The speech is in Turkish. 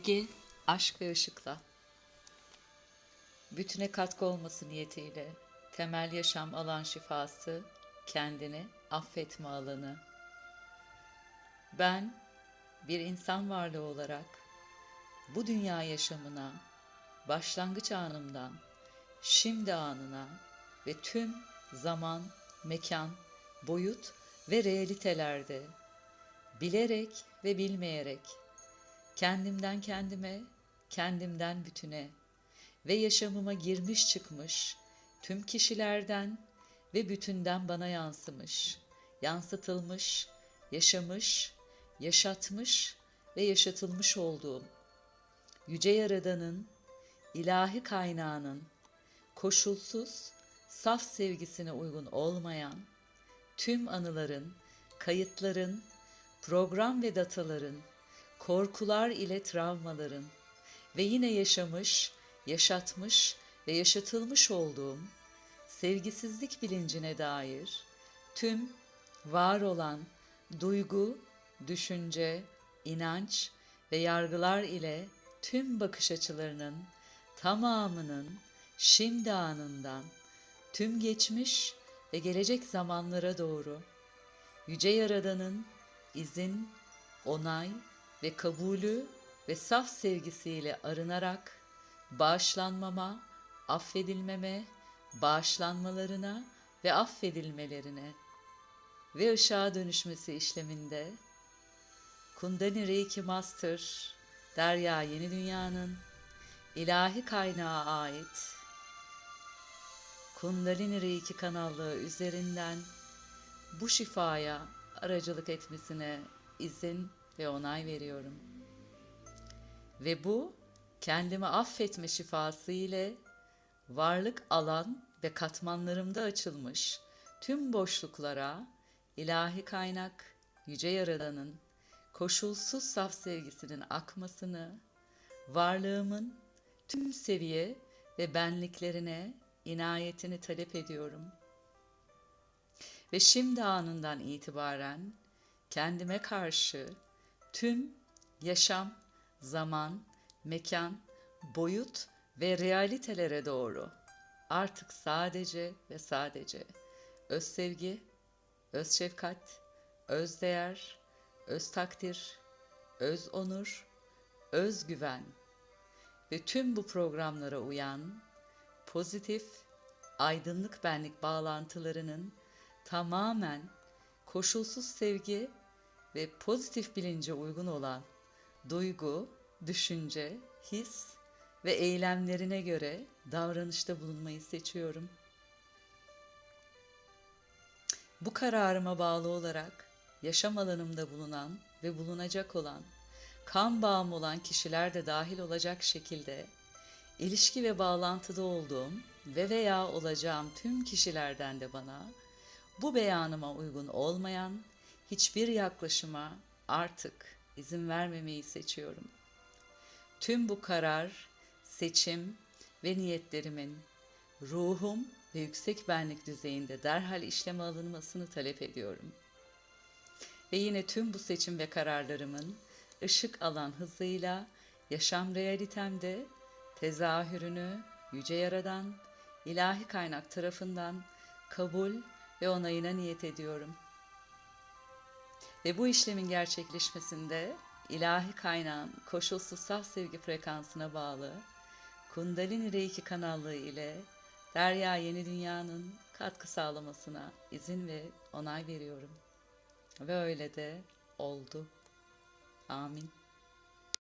Sevgi, aşk ve ışıkla. Bütüne katkı olması niyetiyle temel yaşam alan şifası, kendini affetme alanı. Ben bir insan varlığı olarak bu dünya yaşamına başlangıç anımdan şimdi anına ve tüm zaman, mekan, boyut ve realitelerde bilerek ve bilmeyerek kendimden kendime, kendimden bütüne ve yaşamıma girmiş çıkmış tüm kişilerden ve bütünden bana yansımış, yansıtılmış, yaşamış, yaşatmış ve yaşatılmış olduğum yüce yaradanın, ilahi kaynağının koşulsuz, saf sevgisine uygun olmayan tüm anıların, kayıtların, program ve dataların, korkular ile travmaların ve yine yaşamış, yaşatmış ve yaşatılmış olduğum sevgisizlik bilincine dair tüm var olan duygu, düşünce, inanç ve yargılar ile tüm bakış açılarının tamamının şimdi anından tüm geçmiş ve gelecek zamanlara doğru yüce yaradanın izin, onay ve kabulü ve saf sevgisiyle arınarak bağışlanmama, affedilmeme, bağışlanmalarına ve affedilmelerine ve ışığa dönüşmesi işleminde Kundalini Reiki Master Derya Yeni Dünya'nın ilahi kaynağa ait Kundalini Reiki kanallığı üzerinden bu şifaya aracılık etmesine izin ve onay veriyorum. Ve bu kendimi affetme şifası ile varlık alan ve katmanlarımda açılmış tüm boşluklara ilahi kaynak yüce yaradanın koşulsuz saf sevgisinin akmasını varlığımın tüm seviye ve benliklerine inayetini talep ediyorum. Ve şimdi anından itibaren kendime karşı tüm yaşam, zaman, mekan, boyut ve realitelere doğru. Artık sadece ve sadece öz sevgi, öz şefkat, öz değer, öz takdir, öz onur, öz güven ve tüm bu programlara uyan pozitif, aydınlık benlik bağlantılarının tamamen koşulsuz sevgi ve pozitif bilince uygun olan duygu, düşünce, his ve eylemlerine göre davranışta bulunmayı seçiyorum. Bu kararıma bağlı olarak yaşam alanımda bulunan ve bulunacak olan, kan bağım olan kişiler de dahil olacak şekilde ilişki ve bağlantıda olduğum ve veya olacağım tüm kişilerden de bana bu beyanıma uygun olmayan hiçbir yaklaşıma artık izin vermemeyi seçiyorum. Tüm bu karar, seçim ve niyetlerimin ruhum ve yüksek benlik düzeyinde derhal işleme alınmasını talep ediyorum. Ve yine tüm bu seçim ve kararlarımın ışık alan hızıyla yaşam realitemde tezahürünü yüce yaradan, ilahi kaynak tarafından kabul ve onayına niyet ediyorum. Ve bu işlemin gerçekleşmesinde ilahi kaynağın koşulsuz saf sevgi frekansına bağlı Kundalini Reiki kanallığı ile Derya Yeni Dünya'nın katkı sağlamasına izin ve onay veriyorum. Ve öyle de oldu. Amin.